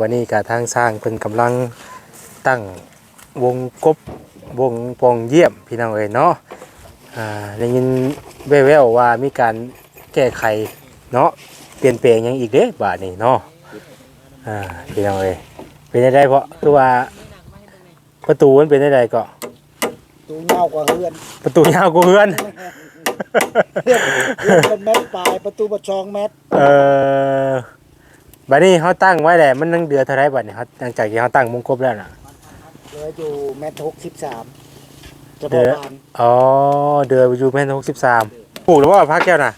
วันนี้กับทางสร้างเพิ่นกำลังตั้งวงกบวงปองเยี่ยมพี่น้องเอ๋ยเนาะอ่าได้ยินแว่วๆว่ามีการแก้ไขเนาะเปลี่ยนแปลงหยังอีกเด้บาดนี้เนาะอ่าพี่น้องเอ๋ยเป็นได้เพราะคือว่าประตูมันเป็นได้ก็ตูเงากว่าเฮือนประตูยาวกว่าเฮือน เฮือนเฮือนเป็นเม็ดปลายประตูประชองเม็ดเออ บัดนี้เขาตั้งไว้แหละมันนั่งเดือเท่าไรบัดนี้เขาหลังจากที่เขาตั้งวงกบแล้วน่ะเหลืออยู่เม็ดหกสิบสามเฉเดืพาะอบานอ๋อเดืออยู่แม่นหกสิบสามปลูกหรือว่าพักแก้วน่ะ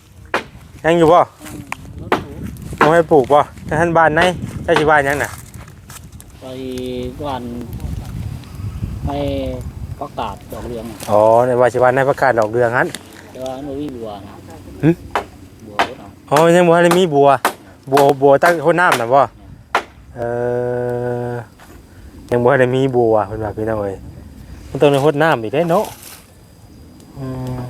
ยังอยู่ป่ะยังให้ปลูกป่ะท่านบ้านไหนเจ้าชิบ้านยังน่ะไปวันไปประกาศดอกเรืองอ๋อในว่าชิบ้านในประกาศดอกเรืองฮันแต่ว่าโนวิบัวนะหึบัวเนาะอ๋อยังบัวได้มีบัว บัวบัวตั้งคนน้ำน่ะป่เออยังบัวได้มีบัวเป็นแบบพี่น้องเอ้ยมันต้องในหดน้ำอีกได้เนาะอืม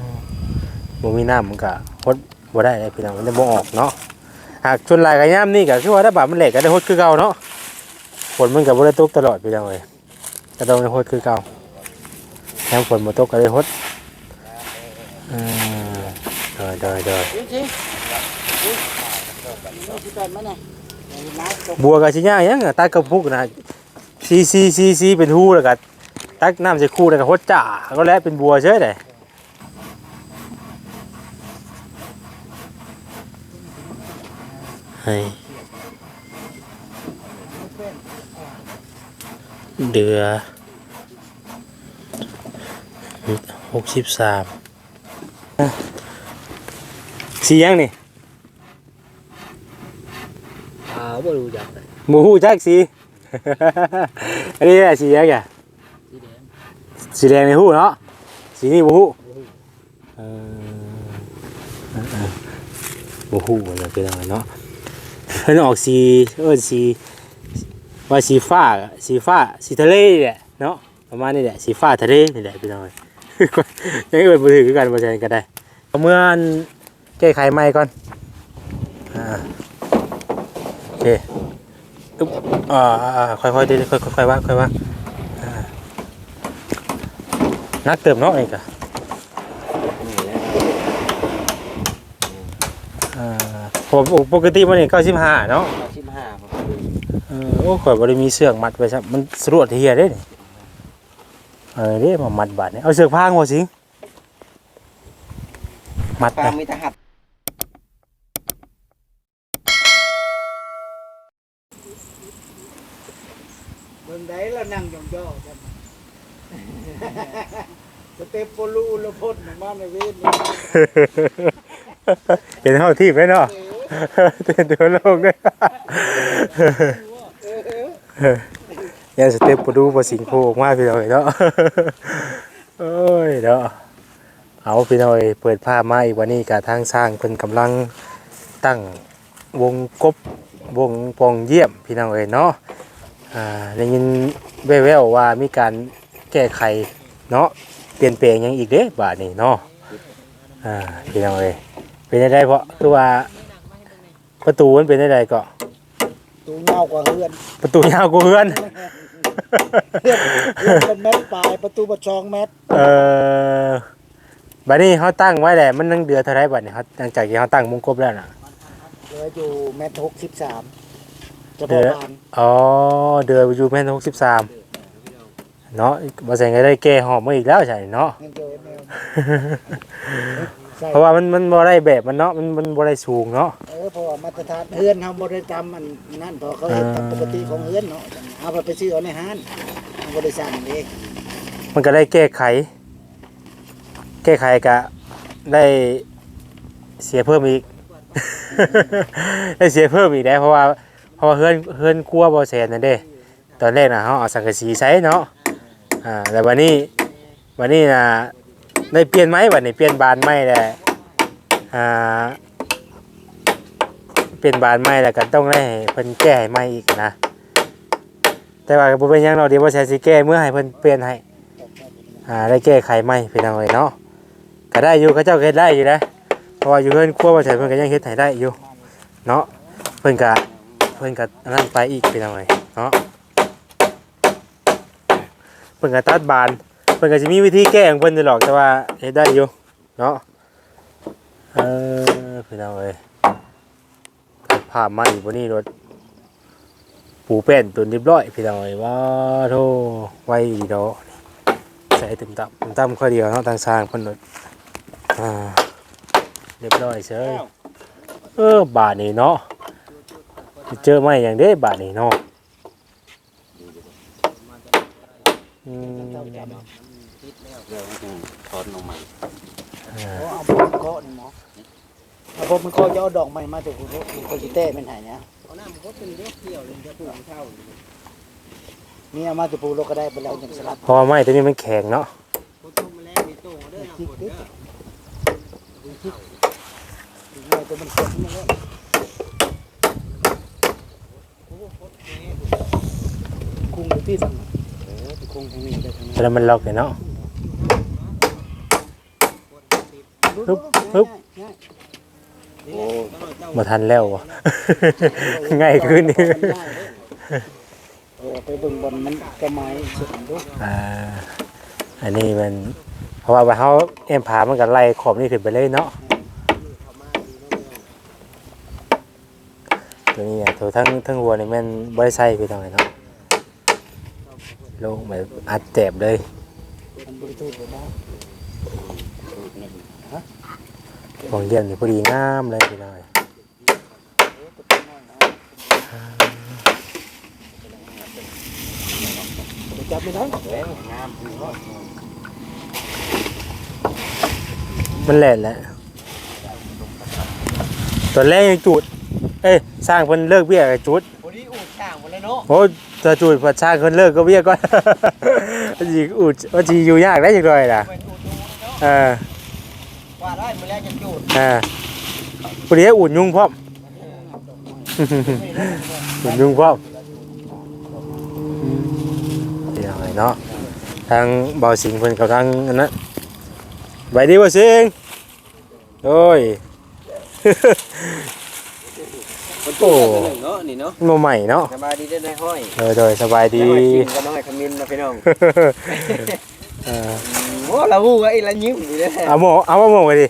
บ่มีน้ำมันก็หดบ่ได้เลยพี่น้องมันจะบ่ออกเนาะหากชนลายกับย่ามนี่ก็คือว่าถ้าบาดมันแหลกก็ได้หดคือเก่าเนาะฝนมันก็บ่ได้ตกตลอดพี่น้องเอ้ยก็ต้องได้หดคือเก่าแถมฝนบ่ตกก็ได้หดอืมเดยเบัวกับชิย่างยังตักกระพุกนะซีซีซีซีเป็นหูแล้วก็ตักน้ำใส่คู่แล้วก็หดจ่าก็แล้วเป็นบัวเฉยเลยให้เดือหกสิบสามสียังนี่ อ่า บ่รู้จักหมูหูจักสี อันนี้แหละสียังไงสีแดงสีแดงในหูเนาะสีนี้บูฮูเออบูฮูมันเป็นอะไรเนาะเพิ่นออกสีเออสีว่าสีฟ้าสีฟ้าสีทะเลนี่แหละเนาะประมาณนี้แหละสีฟ้าทะเลนี่แหละพี่น้องยังเอิ้นบ่ถือคือกันบ่ใช่ก็ได้เอเมื่อแก้ไขใหม่ก่อนอ่า เคอึ๊บอ่าอ่าค่อยๆเดี๋ยวค่อยๆค่อยๆว่าค่อยๆว่านักเติมเนาะนี่กะอ่าผมปกติมันนี่เก้าสิบห้าเนาะสิบห้าเออโอ้ข่อยบริมีเสือกมัดไว้ครับมันสรวดเฮียเด้นี่เออเด้มามัดบาดนี่เอาเสือกพางหัวสิงมัดปลาไปมีทหารเบิ่งได้แล้วนั่งย่องๆกันสเตปโปลูละพ่นออกมาในเวทนี่เห็นเท่าที่ไหมเนาะเต้นตัวโลกด้วยยังสเต็ปปดูปสิงโพออกมาพี่น้อยเนาะโอ้ยเนาะเอาพี่น้อยเปิดภามาอีกวันนี้กับทางสร้างเพิ่นกำลังตั้งวงกบวงปองเยี่ยมพี่น้องเอ้ยเนาะ อ่าได้ยินแว่วๆว่ามีการแก้ไขเนาะเปลี่ยนแปลงหยังอีกเด้บาดนี้เนาะอ่าพี่น้องเอ้ยเป็นได้ได้เพราะคือว่าประตูมันเป็นได้ได้ก็ตูเงากว่าเฮือนประตูยาวกว่าเฮือน เฮือนเฮือนเป็นเม็ดปลายประตูประชองเม็ดเออบัดนี้เขาตั้งไว้แหละมันนั่งเดือเท่าไรบัดนี้เขาหลังจากที่เขาตั้งวงกบแล้วน่ะเหลืออยู่เม็ดหกสิบสาม เฉเดืพาะอบานอ๋อเดืออยู่แม่นหกสิบสามเนาะมาใส่ไงได้แก้หอมมาอีกแล้วใช่เนาะ เงินเจอแนวใช่เพราะว่ามันมันบ่ได้แบบมันเนาะมันมันบ่ได้สูงเนาะ เออเพราะว่ามาตรฐานเฮือนเฮาบ่ได้ทำมันนั่นเพอเขาเฮ็ดตามปกติของเฮือนเนาะเอาไปไปซื้อเอาในห้างเฮาบ่ได้สั่งเองมันก็ได้แก้ไข แก้ไขกะได้เสียเพิ่มอีก ได้เสียเพิ่มอีกได้เพราะว่า เพราะว่าเฮือนเฮือนครัวบ่แสนนั่นเด้ ตอนแรกน่ะเขาเอาสังกะสีใช้เนาะอ่าแต่วันนี้วันนี้น่ะได้เปลี่ยนไหมวันนี้เปลี่ยนบานไหมแหละอ่าเปลี่ยนบานไหมแล้วก็ต้องได้ให้เพิ่นแก้ให้ไหมอีกนะ แต่ว่าบ่เป็นหยังเราเดี๋ยวว่าใช้สิแก้เมื่อให้เพิ่นเปลี่ยนให้อ่าได้แก้ไขไหมพี่น้องเอ้ยเนาะก็ได้อยู่เขาเจ้าก็เฮ็ดได้อยู่นะเพราะว่าอยู่เพิ่นครัวบ่ใช่เพิ่นก็ยังเฮ็ดให้ได้อยู่เนาะเพิ่นก็ พิ่นก็อันนั้นไปอีกพี่น้องเอ้ยเนาะเพิ่นก็ตัดบานเพิ่นก็สิมีวิธีแก้ของเพิ่นอยู่หรอกแต่ว่าเฮ็ดได้อยู่เนาะเออพี่น้องเอ้ยตัดภาพมาอีกบ่นี้รถปูแป้นตุนเรียบร้อยพี่น้องเอ้ยว้าโธ่ไวดีดอกใส่ตึมตับตึมตับค่อยเดียวเนาะทางสร้างเพิ่นรถอ่าเรียบร้อยเฉยเออบาทนี่เนาะ เจอไม่อย่างเด้บาทนี่เนาะอืมถอนออกมาเอาเอาบ่มันเคาะนี่หมอเอาบ่มันเคาะจะเอาดอกไม้มาจากคุณเขาสิแต้เป็นไห้เนี่ยนี่เอามาจากปูโลกก็ได้ไปแล้วอย่างสลัดเพอไม้ตัวนี้มันแข็งเนาะจิกดิจิกน้อยตัวมันเกิดนี่แล้วคุ้งอยู่ ที่สั่งเออไปคุ้งทางนี้ได้ทางนี้แล้วมันล็อกเลยเนาะฮึบฮึบโอ้มาทันแล้ววะง่ายขึ้นนี่เออไปเบิ่งบอลมันกระไม้สุดดูอ่าอันนี้มันเพราะว่าว่าเขาเอ็มผามันก็ไล่ขอบนี่ขึ้นไปเลยเนาะตัวนี้อะตัวทั้งทั้งวัวนี่แมันบริไซไปทางไหนเนาะ ลงแบบอัดแจบเลยมันบริสุทธิ์ไปแล้วมองเยี่ยมนี่พอดีงามเลยพี่น้อยจับไม่ได้มันแหลนแหล้วตอนแรกยังจุด เอ้ยสร้างเพิ่นเลิกเบี้ยกับจุดวันนี้อูดช่างหมดเลยเนาะโอ้ จะจุดพอสร้างเพิ่นเลิกก็เบี้ยก่อนว่าจีอุดว่าจีอยู่ยากได้จังเลยล่ะเป็นอูดดูเนาะเออว่าได้มื้อแรกจะจูดเออพอดีอุ่นยุงพร้อมอุ่นยุงพร้อมเดี๋ยวไงเนาะทางเบาสิงเพิ่นกับทางอันนั้นไปดีบ่สิงโอ้ย โอ้เนาะนี่เนาะโมใหม่เนาะสบายดีได้ได้ห้อยเออโดยสบายดีก็น้อยขมิ้นนะพี่น้องเออโอ้เราฮู้ว่าไอ้ละยิ้มอยู่เด้เอาหมอเอาว่าหมอไปดิ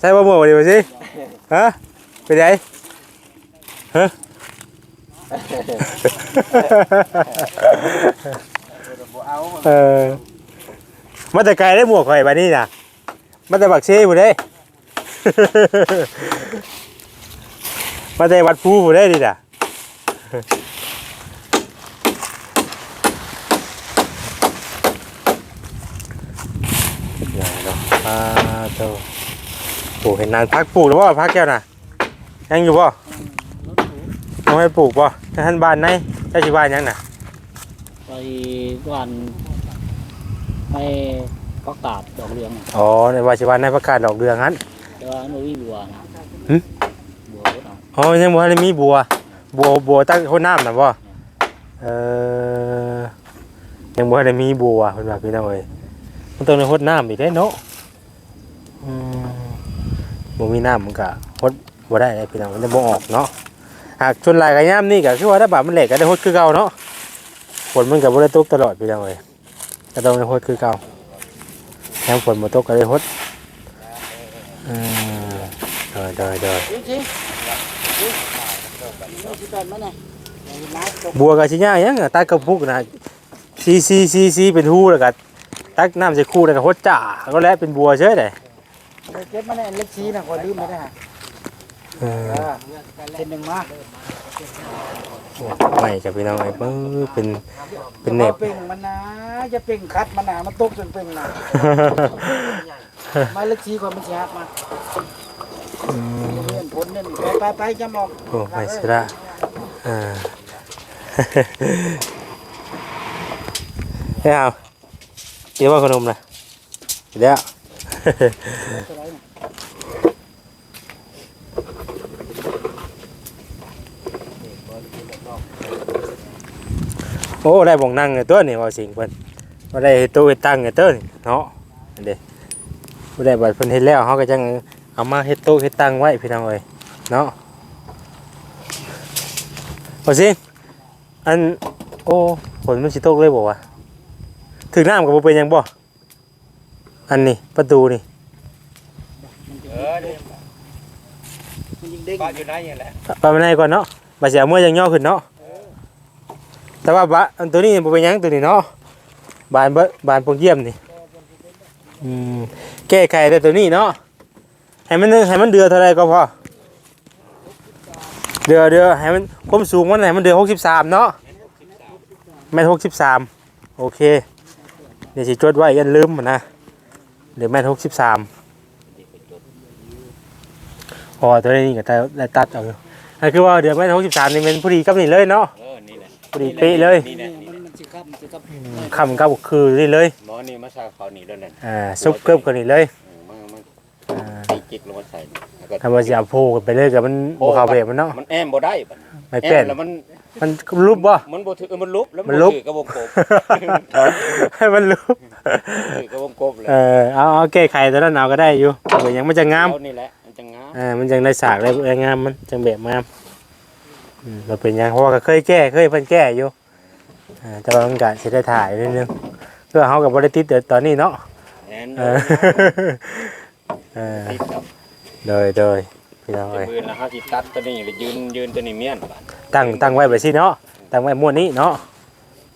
ใช่ว่าหมอไปดิมาสิฮะไปไหนฮะเอาเออมาแต่ไกลได้หมวกข่อยบานี่น่ะมาแต่บักเช่ผู้ได้ มาแต่วัดภูผู้ได้ดิน่ะอย่าเนาะอ่าเจ้าปลูกเห็นนานพักปลูกหรือว่าพักแก้วน่ะ ยังอยู่ป่ะยังไม่ปลูกป่ะท่านบ้านไหนเจ้าชิบ้านยังน่ะไปวันไปประกาศดอกเรือง อ๋อในวาชิวันในประกาศดอกเรืองนั้นแต่ว่ามันมีบัวนะหึบัวเนาะ อ๋อยังบ่ทันได้มีบัว บัวบัวตั้งคนน้ำนะบ่เออยังบ่ทันได้มีบัวเพิ่นว่าพี่น้องเอ้ยมันต้องได้ฮดน้ำอีกได้เนาะอืมบ่มีน้ำมันก็ฮดบ่ได้เลยพี่น้องมันจะบ่ออกเนาะหากชนหลายก็ยามนี่ก็คือว่าถ้าบาดมันแหลกก็ได้ฮดคือเก่าเนาะฝนมันก็บ่ได้ตกตลอดพี่น้องเอ้ยก็ต้องได้ฮดคือเก่าแถมฝนบ่ตกก็ได้ฮดอืมเดยเดยเดยจริงจริงที่ตอนมันน่ะน้ำตกบัวกับชิญายังอะตักกระพุกนะซีซีซีซีเป็นหูแล้วก็ตักน้ำใส่คู่แล้วก็ฮดจ่าก็แล้วเป็นบัวเฉยเลยเก็บมาในเล็กชี้นะคอยลืมไม่ได้ฮะเออเออเส้นหนึ่งมาไม่จะพี่น้องไอ้เบิ้งเป็นเป็นเน็บเป่งมันนะจะเป่งคัดมันนะมันตกจนเป่งนะมาเล็กชี้ก่อนมันจะหักมา เลื่อนพ้นนั่นไปไปจะมองโอ้ไม่ใช่ละอ่าเฮ้ยเอาเดี๋ยวว่าขนมนะเดี๋ยวโอ้ได้บ่งนั่งไงตัวนี่ว่าสิ่ง เพิ่นว่าได้ตู้เฮ็ดตั้งไงตัวนี่เนาะอันเด้บ่ได้บัดเพิ่นเฮ็ดแล้วเฮาก็จังเอามาเฮ็ดตู้เฮ็ดตั้งไว้พี่น้องเอ้ยเนาะบ่สิอันโอ้ฝนมันสิตกเลยบ่วะถึงน้ำก็บ่เป็นหยังบ่อันนี้ประตูนี่มันจะเออนี่มันยิงเด้งก็อยู่ไหนนี่แหละไปมาในก่อนเนาะบาเสียเมื่อยังย่อขึ้นเนาะแต่ว่าบะอันตัวนี้บ่เป็นหยังตัวนี้เนาะบานเบบานปงเยี่ยมนี่อืมแก้ไขแต่ตัวนี้เนาะ ให้มันให้มันเดือเท่าไรก็พอเดือเดือให้มันความสูงมันให้มันเดือ63เนาะแม่น63โอเค เดี๋ยวสิจดไว้อยันลืมมันนะเดี๋ยวแม่น63อ๋อตัวนี้ก็ได้ตัดเอาอยู่อันคือว่าเดือนแม่น63นี่เป็นพอดีกับนี่เลยเนาะเออนี่แหละพอดีเป๊ะเลยนี่แหนี่ละนี่มันแหละมันสิครับมันสิครับคำกับคือนี่เลยหมอนี่มาซาเขานี่ด้วยนั่นอ่าซุปเกิบกันนี่เลยเออมันมันอ่า ตีจิกลงมาใส่แล้วก็ทำมาเสียโพกันไปเลยกับมันบ่เข้าเบรมันเนาะมันแอมบ่ได้บัดไม่แอเป็นมแล้วมันมันรูปบ่ มันบ่ถือเออมันลุบแล้วมันลุบถือกระวงกบให้มันรูปถือกระวงกบเลยเออเอาเอาแก้ไขตัวนั้นเอาก็ได้อยู่เดี๋ยวยังมันจะงาม เอนี่แหละมันจะงามอ่ามันจังได้สากได้งามมันจังแบบงามอืมมันเป็นหยังเพราะว่าก็เคยแก้เคยเพิ่นแก้อยู่อ่าแต่ว่ามันก็สิได้ถ่ายนิดนึงเพื่อเฮาก็บ่ได้ติดเดี๋ยวตอนนี้เนาะแอนเออ เออติดกับโดยโดยพี่น้องจะเอ้ยมือนะฮะสิตัดตัวนี้แล้วยืนยืนตัวนี้เมียนบัดตั้งตั้งไว้แบบนี้เนาะตั้งไว้หมวดนี้เนาะ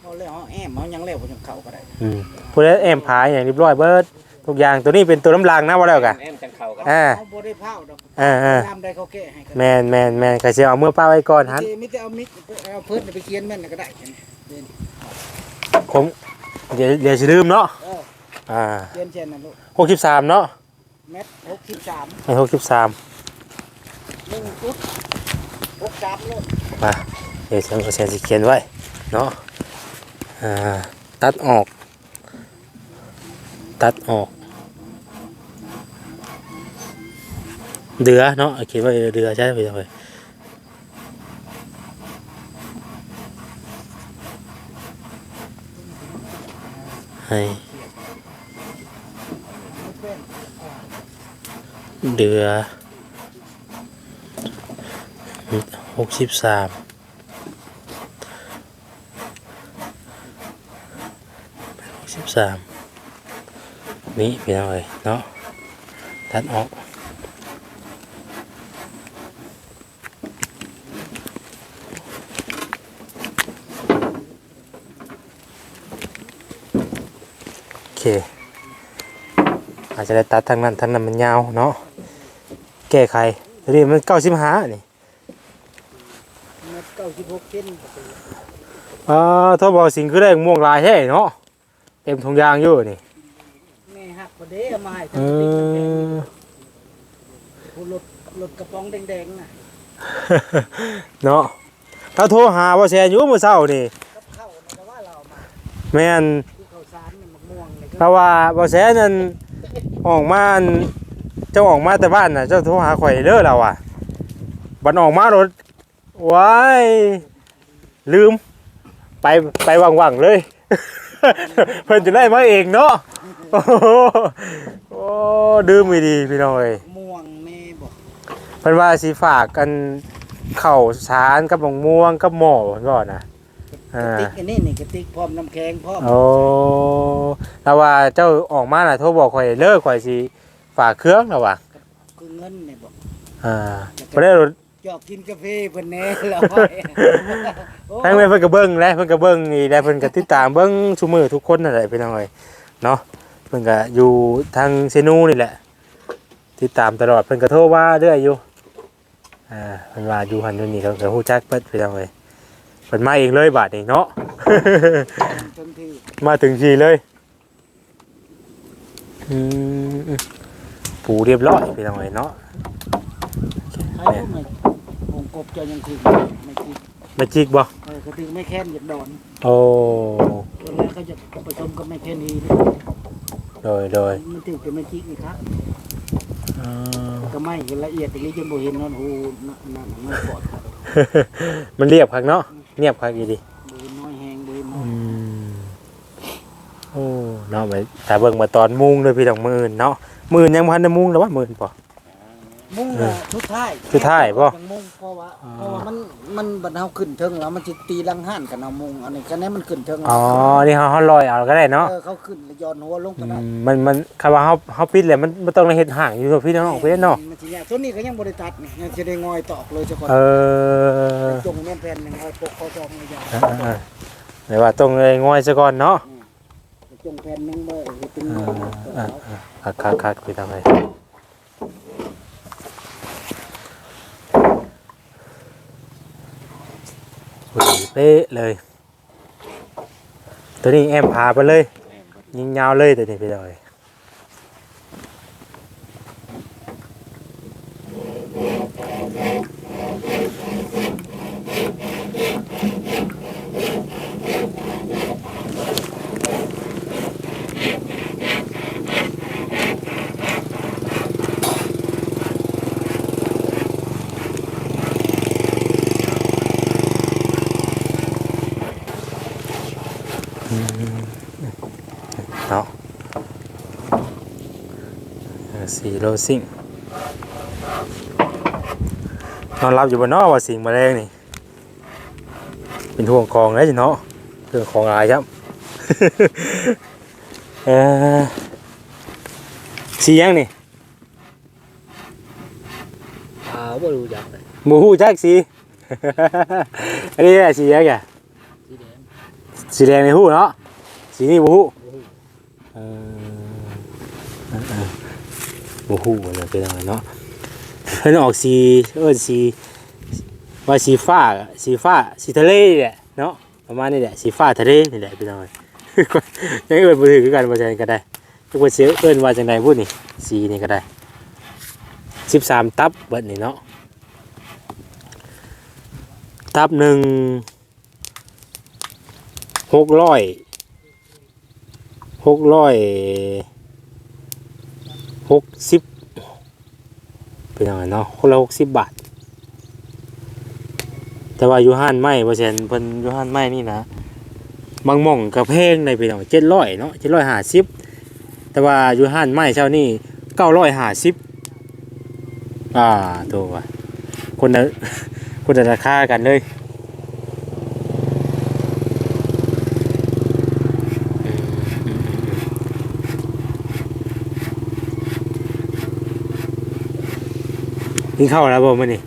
เอาแล้วเอาแอมเอายังแล้วบ่จังเข้าก็ได้อืมผู้ใดแอมผายอย่างเรียบร้อยเบิดทุกอย่างตัวนี้เป็นตัวน้ำรางนะว่าแล้วกันแอมจังเข้ากันอ่าเอาบ่ได้เผาดอกอ่าอ่าน้ำได้เขาแก้ให้ก็แมนแมนแมนก็สิเอาเมื่อป้าไว้ก่อนฮันมีแต่เอามิกเอาเพิ่นไปเขียนแม่นก็ได้เห็นเด่นผมเดี๋ยวเดี๋ยวสิลืมเนาะเอออ่าเขียนเช่นนั้นลูกหกสิบสามเนาะ เม็ด63ไม่หกสิบสาม1จุด63โลดมาเดี๋ยวฉันก็จะเขียนไว้เนาะอ่าตัดออก ตัดออก เดือเนาะเขียนว่าเดือใช่ไหมเลยให้ เดือหกสิบสามหกสิบสามนี่เป็นอะไรเนาะตัดออกโอเค อาจจะได้ตัดทางนั้นทางนั้นมันยาวเนาะ แก้ไขทีนี้มันเก้าสิบห้านี่เม็ด96เซนอ่าถ้าบอกสิ่งคือได้ม่วงลายแท้เนาะเต็มถุงยางอยู่นี่แม่หักบ่ได้เอามาให้เอทั้งติ๊กทั้งแดงอผู้รถรถกระป๋องแดงๆน่ะเนาะถ้าโทรหาว่าแซนอยู่เมื่อเช้านี่กับข้าวนี่ก็ว่าเราเอามาแม่นคือข้าวสารนี่มะม่วงนี่ก็เพราะว่าบ่แซนนั่นออกมาอัน เจ้าออกมาแต่บ้านน่ะ เจ้าโทรหาข่อยเด้อเราอะบัดออกมารถว้ายลืม ไปไปวังๆเลย เพิ่นจะได้มาเองเนาะโอ้โหโอ้ดื้มไม่ดีพี่น้องเอ้ยม่วงแม่บอกเพิ่นว่าสิฝากกันข้าวสารกับมะม่วงกับหม้อเพิ่นก่อนนะกอ่าระติกอันนี้นี่กระติกพร้อมน้ำแข็งพร้อมโอ้แล้วว่าเจ้าออกมาน่ะโทรบอกข่อยเลิกข่อยสิ ฝากเครื่องแล้วว่ะคือเงินนี่บอกอ่าบ่ได้รถ จอกกินกาแฟเพิ่นแน่แล้วโอ้ทั้งเลยเพิ่นก็เบิ่งแหละเพิ่นก็เบิ่งนี่แหละเพิ่นก็ติดตามเบิ่งซุมื้อทุกคนนั่นแหละพี่น้องเอ้ยเนาะเพิ่นก็อยู่ทางเซนูนี่แหละ ติดตามตลอดเพิ่นก็โทรมาเรื่อยอยู่อ่าเพิ่นว่าอยู่หันอยู่นี่เขาก็ฮู้จักเบิดพี่น้องเอ้ยเพิ่นมาเองเลยบาดนี้เนาะจนที่มาถึงทีเลยอืม ปูเรียบร้อยพี่น้องเอ้ยเนาะใครรู้ไหมวงกบเจะยังถึงไม่ติดมาจิกบ่เออกระติกไม่แค้นอยากดอนโอ้ตัวแล้วเขาจะผสมกับไม่แค้นอีกโดยโดยมันติดกับไม่จิกนี่ครับอ่าก็ไม่เห็นละเอียดอย่างนี้จนบ่เห็นนอนหูนั่นนั่นมันปอดครับมันเรียบคักเนาะเรียบคักอีดีบ่เห็นน้อยแหงบ่เห็นน้ออืยมโอ้เนาะไปแต่เบิ่งมาตอนมุงเลยพี่น้องมื้ออื่นเนาะ มื้ออื่นยังบ่ทันได้มุงแล้ววะมื้ออื่นป่มุ้งน่ะชุดท้ายชุดท้ายบ่ยังมุ้งเพราะว่าเพราะว่ามันมันบัดเฮาขึ้นเทิงแล้วมันสิตีลังห้านกันเอามุ้งอันนี้คะแนนมันขึ้นเทิงอ๋อนี่เขาเขาลอยเอาก็ได้เนาะเออเขาขึ้นแล้วย้อนหัวลงอืก็ได้มมันมันคำว่าเขาเขาปิดเลยมันมันต้องได้เฮ็ดห่างอยู่กับพี่น้องพี่เนาะมันสิยากตัวนี้ก็ยังบ่ได้ตัดนี่ยังสิได้งอยตอกเลยซะก่อนเออจงแม่นแผ่นหนึงเอาปกคอจอมยาวเออเออแต่ว่าต้องเลยง่อยซะก่อนเนาะ จงแผ่นหนึงบ่เฮ็ดเป็นหม้ออเออเออคักคักคักพี่ทำไงโอ้ยเป๊ะเลย ตัวนี้แอมพาไปเลย ยิงยาวเลยตัวนี้พี่ดอยเสี่โลซิ่งนอนรับอยู่บนนอกว่าสิ่งแมาแรงนี่ เป็นห่วงกองเลยจ้ะเนาะเรื่องของอายครับเออสียังนี่อ่าบ่รู้จักเลยหมูหูจักสีอันนี้แหละสียังไงสีแดงสีแดงในหูเนาะสีนี่หมูหูเออเออเออ หมูหูมันเป็นอะไรเนาะเพิ่นออกสีเออสีว่าสีฟ้าสีฟ้าสีทะเลนี่แหละเนาะประมาณนี้แหละสีฟ้าทะเลนี่แหละเป็นอะไรยังเอิ้นบ่ถือคือกันบ่ใช่ก็ได้ทุกคนเสียเอิ้นว่าจังไดพูดนี่สีนี่ก็ได้13ตับเบิดนี่เนาะตับหนึ่งหกร้อยหกร้อย หกสิบเป็นยังไงเนาะคนละหกสิบบาท แต่ว่ายู่ห้านไม่เปอร์เซ็นต์เพิ่นยู่ห้านไม่นี่นะบางม่องกระเพงในพี่น้องเจ็ดร้อยเนาะเจ็ดร้อยห้าสิบแต่ว่ายู่ห้านไม่เช้านี่เก้าร้อยห้าสิบอ่าตัวว่ะคนละคนละราคากันเลย กินข้าวแล้วบ่มื้อนี้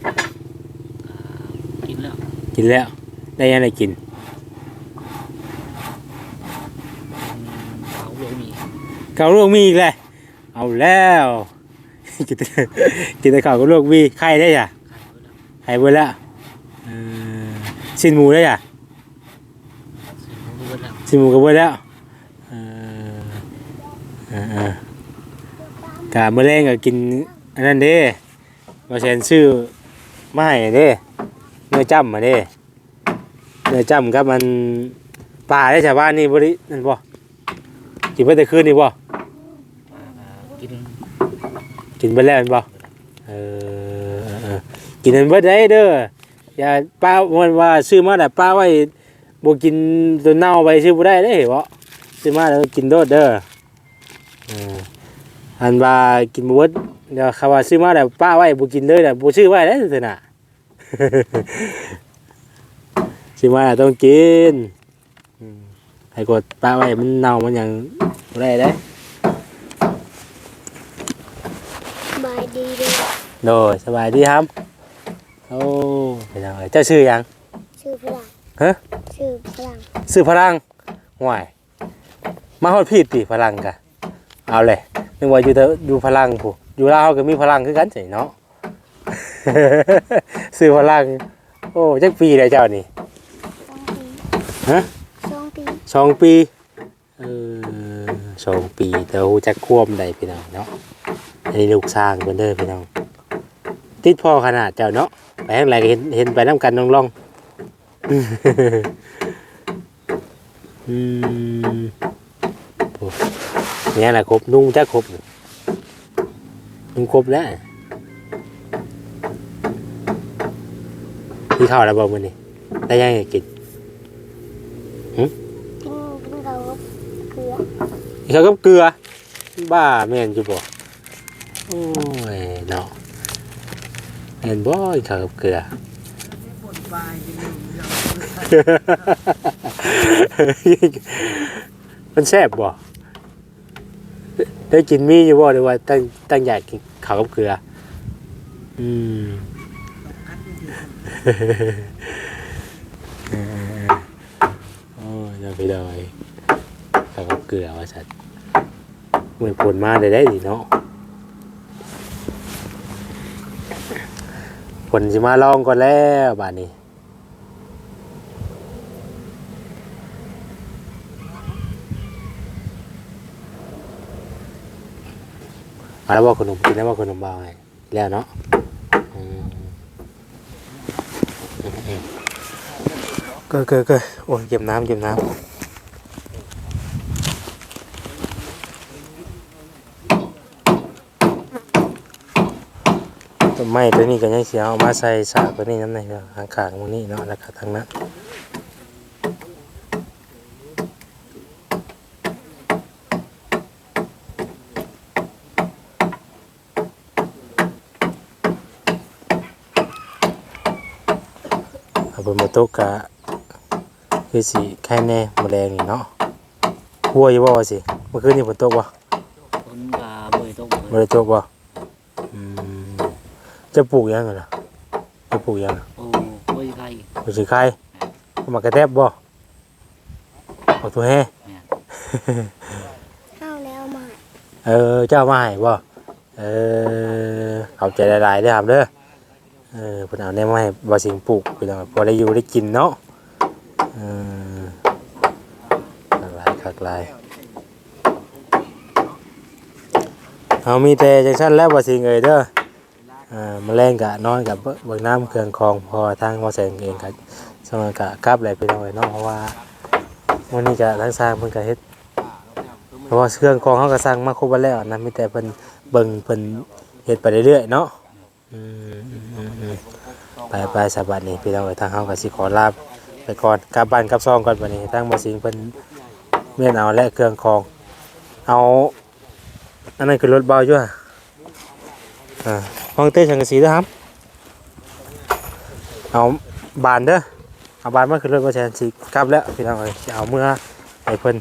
กินแล้วกินแล้ว ได้ยังไงกินเขาบ่มีข้าวลวกมีอีกเลยเอาแล้ว กินแต่กินแต่ข้าวกับลวกมีไข่ได้จ้ะไข่เบิดแล้วเออชิ้นหมูได้จ้ะเขาบ่แล้วชิ้นหมูก็เบิดแล้วเออเออเออกะมื้อแรงก็กินอันนั้นเด้ บ่แซนซื้อไมาให้เด้เนื้อจ้ำมาเด้เนื้อจ้ำกับมันปลาได้ชาวบ้านนี่บ่ได้นั่นบ่กินเพิ่นแต่คืนนี่บ่กินกินไปแล้วแม่นบ่เออเออเออกินอันเบิดได้เด้ออย่าป้าวันว่าซื้อมาแต่ป้าไว้บ่กินจนเน่าไปซื้อบ่ได้เด้เห็นบ่ซื้อมาแล้วกินโดดเด้อ อออันว่ากินบ่เบิดเดี๋ยวเขาว่าซื้อมาแล้วป้าไว้บ่กินเด้อน่ะบ่ซื้อไว้ได้ซั่นน่ะซื้อมาแล้วต้องกินอืมให้กดป้าไว้มันเน่ามันหยังบ่ได้เด้บายดีเลยโดยสบายดีครับโอ้เป็นยังไงเจ้าชื่อหยังชื่อพลังฮะชื่อพลังชื่อพลังห่วยมาฮอดพี่ติพลังกะเอาเลย นึกว่าอยู่แต่อยู่พลังผู้อยู่ลาวก็มีพลังคือกันสิเนาะชื่อพลัง โอ้จักปีเลยเจ้านี่สองปีฮะสองปีสองปีเออสองปีแต่ฮู้จักควมได้พี่น้องเนาะอันนี้ลูกสร้างเพิ่นเด้อพี่น้อง ติดพ่อขนาดเจ้าเนาะไปทางไหนก็เห็นเห็นไปน้ำกันน้องลองอืมโอ้ เนี่ยแหละครบนุ่งจะครบนุ่งครบแล้วที่ข้าวแล้วบอกมันนี่ได้ยังไงกินกินกินเขากับเกลือกินข้าวกับเกลือ บ้าแม่นจุบ่โอ้ยเนาะเห็นบ่อีกข้าวกับเกลือมันแซ่บบ่ ได้กินมีอยู่บ่หรือว่าตั้งตั้งอยากกินข้าวกับเกลือ อืมโอ้ยอย่าไปเลยข้าวกับเกลือว่าสัตว์เหมือนผลมาได้ได้ดิเนาะผลสิมาลองก่อนแล้วบาดนี้ มาแล้วว่าขนมกินแล้วว่าขนมบางไงแล้วเนาะอืมก็ก็ก็โอ้ยเก็บน้ำเก็บน้ำต้นไม้ตัวนี้ก็ยังเสียเอามาใส่สากตัวนี้น้ำในทางขางมันนี่เนาะแล้วก็ทางนั้นเอาไปมา ตกกะคือสีแค่แน่แมลงนี่เนาะหัวอยู่บ่ว่าสิเมื่อคืนนี่ฝนตกบ่คนกาเบยตกบ่ได้ตกบ่อืมจะปลูกยังไงล่ะจะปลูกยังโอ้เบยไข่ปลูกสิไข่เอามากระแทบบ่เอาตัวแห่เข้าแล้วมาเออเจ้ามาให้บ่เออเอาใจหลายๆเด้อครับเด้อ เออเพิ่นเอาแนวมาให้บ่สิงปลูกพี่น้องพอได้อยู่ได้กินเนาะเออคักหลายคักหลายเอามีแต่จังซั่นแล้วบ่สิงเอ้ยเด้ออ่าแมลงกะนอนกับเบิ่งน้ำเครื่องคองพอทางบ่แสงเองก็สมัยกะกลับแหละพี่น้องเอ้ยเนาะเพราะว่ามื้อนี้ก็ทางสร้างเพิ่นก็เฮ็ดเพราะว่าเครื่องกรองเขาก็สร้างมาครบแล้วนะมีแต่เพิ่นเบิ่งเพิ่นเฮ็ดไปเรื่อยๆเนาะ ไปไปสบัดนี้พี่น้องเอ้ยทางเฮาก็สิขอลาไปก่อนกลับบ้านกลับซองก่อนบัดนี้ทางบ่สิงเพิ่นเมียนเอาและเครื่องกรอง เอาอันนั้นคือรถเบาอยู่อะอ่าห้องเต้สังกะสีด้อครับเอาบานเด้อเอาบานมาขึ้นรถบ่แทนสิกลับแล้วพี่น้องเอ้ยสิเอาเมื่อให้เพิ่น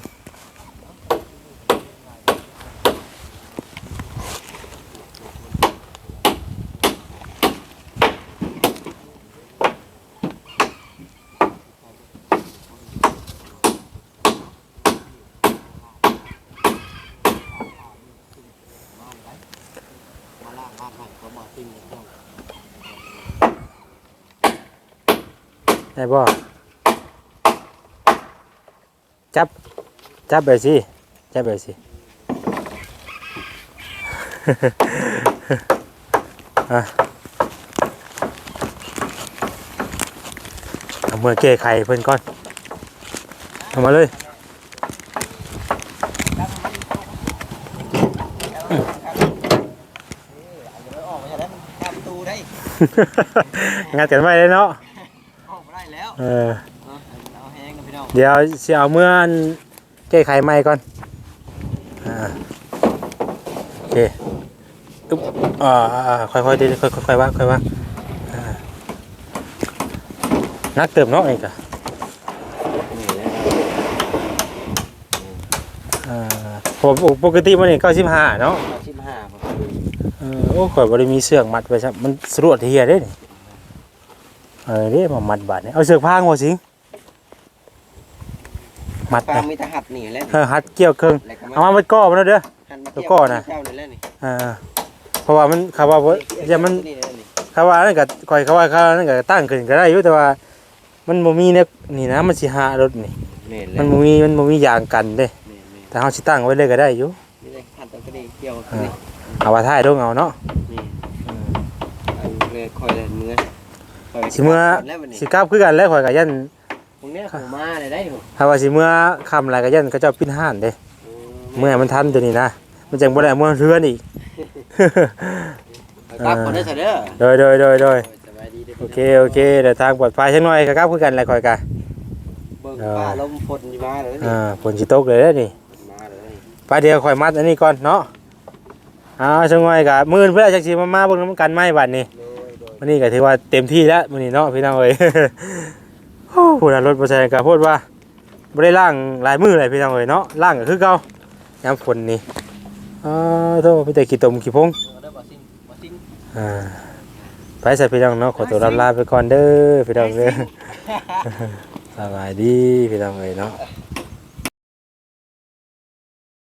ได้บ่จับ จับไปสิ จับไปสิอะเอามือเก้ไข่เพิ่นก่อนเอามาเลยออกมาจากนั้นข้ามประตูได้งัดกันไว้เลยเนาะอ อกมาได้แล้วเออเอาแห้งกันพี่น้องเดี๋ยวสิเอาเมื่ออันแก้ไขใหม่ก่อนอ่าโอเคอึ๊บอ่าอ่าอ่าค่อยๆดีค่อยๆค่อยๆว่าค่อยๆว่าอ่านักเติมเนาะอีกอะอ่าผมปกติมันนี่เก้าสิบห้าเนาะ ชิมห้าเออโอ้ข่อยบริมีเสือกมัดไว้ครับมันสรวดเฮียเด้นี่ เออเด้มามัดบาดนี่เอาเสือกพางหัวสิงมัดปลานะมีตะหัดนี่แหละเออหัดเกี่ยวเครื่องแล้วก็เอามามัดก้อมันแล้วเด้อ หันมาแล้วก็นะ เจ้านี่แหละนี่อ่าเพราะว่ามันคำว่าบ่อย่ามันนี่แหละนี่คำว่านั่นก็ก่อยคำว่าคำว่านั่นก็ตั้งขึ้นก็ได้อยู่แต่ว่า มันบ่มีเนี่ยนี่นะมันสิหารถนี่แม่นมัแล้นวบ่มีมันบ่มียางกันเด้แม่นแม่นแต่เฮาสิตั้งไว้เลยก็ได้อยู่นี่เลยหันตรงกระดิ่งเกี่ยวอ่าเอาว่าท้ายลงเอาเนาะนี่เอาเลยคอยเลยมือคย สิเมื่อแล้ววันนี้สิกลับคือกันแล้วข่อยก็ยันพวกเนี้ยผมมาเลยได้ผมถ้าว่าสิเมื่อค่ำหลายก็ยันเขาเจ้าปิ้นห้านเด้เมื่อให้มันทันตัวนี้นะมันจังบ่ได้เอามื่อเทือนอีกครับคนได้เสด็จโดยโดยโดยโดยสบายดีเด้อโอเคโอเคเดี๋ยวทางปลอดภัยชักหน่อยก็กลับคือกันแหละข่อยกะเบิ่งฟ้าลมฝนอยู่มาเลยนี่อ่าฝนสิตกเลยเด้อนี่มาเลยไปเดี๋ยวข่อยมัดอันนี้ก่อนเนาะเอาชักหน่อยกะมื้อเพื่อจักสิมามาเบิ่งนํกันไหมบัดนี้โดยโดย วันนี้ก็ถือว่าเต็มที่แล้วมื้อนี้เนาะพี่น้องเอ้ยโอ้ผู้นั้นรถบ่ใช่ก็พูดว่าบ่ได้ล้างหลายมื้อเลยพี่น้องเอ้ยเนาะล้างก็คือเก่ายามฝนนี่อ๋อโทษพี่แต่ขี้ตมขี้พงได้บ่ซิงบ่ซิงอ่าไปใส่พี่น้องเนาะขอตัวลาลาไปก่อนเด้อพี่น้องเด้อสบายดีพี่น้องเอ้ยเนาะ